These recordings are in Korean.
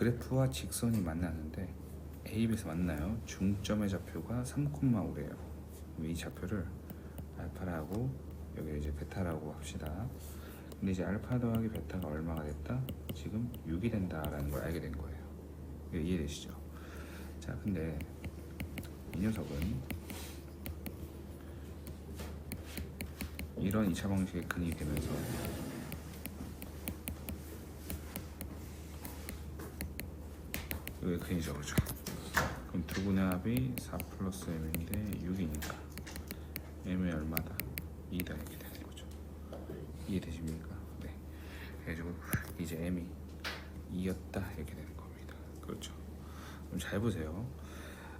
그래프와 직선이 만나는데 AB에서 만나요. 중점의 좌표가 3,5래요. 이 좌표를 알파라고 여기 이제 베타라고 합시다. 근데 이제 알파 더하기 베타가 얼마가 됐다? 지금 6이 된다라는 걸 알게 된 거예요. 이해되시죠? 자, 근데 이 녀석은 이런 2차 방식의 근이 되면서 이게 근이죠, 그렇죠? 그럼 두 분의 합이 4 플러스 m인데 6이니까 m이 얼마다? 2다 이렇게 되는 거죠. 이해되십니까? 네. 그래가지고 이제 m이 2였다 이렇게 되는 겁니다. 그렇죠. 그럼 잘 보세요.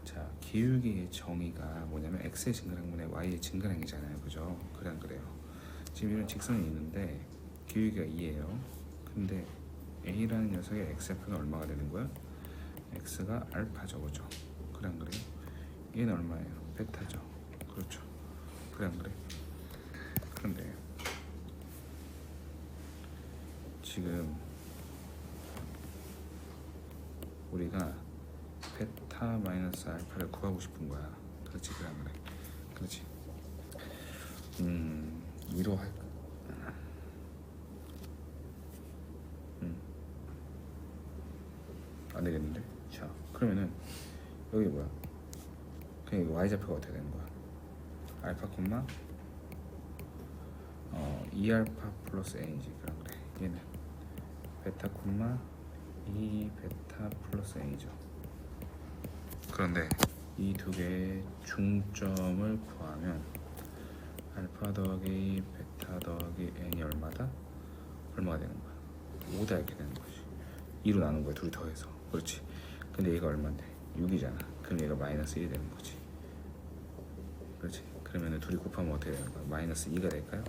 자, 기울기의 정의가 뭐냐면 x의 증가량분의 y의 증가량이잖아요. 그죠? 안 그래요? 지금 이런 직선이 있는데 기울기가 2예요. 근데 a라는 녀석의 x좌표는 얼마가 되는 거야? X가 알파죠, 그죠? 그래 안 그래요? 얘는 얼마예요? 베타죠. 그렇죠. 그래 안 그래? 그런데 지금 우리가 베타 마이너스 알파를 구하고 싶은 거야. 그렇지, 그래 안 그래? 그렇지. 음, 2로 할까? 음. 안 되겠는데? 자, 그러면은 여기 뭐야? 그냥 이거 y 좌표가 어떻게 되는 거야? 알파 콤마 어 2알파 플러스 n이지 그럼 그래 얘는 베타 콤마 2 베타 플러스 n이죠 그런데 이 두 개의 중점을 구하면 알파 더하기 베타 더하기 n이 얼마다? 얼마가 되는 거야? 5다 이렇게 되는 거지 2로 나눈 거야 둘이 더해서 그렇지 근데 얘가 얼마인데? 6이잖아 그럼 얘가 마이너스 1이 되는 거지 그렇지 그러면 둘이 곱하면 어떻게 되는 거야? 마이너스 2가 될까요?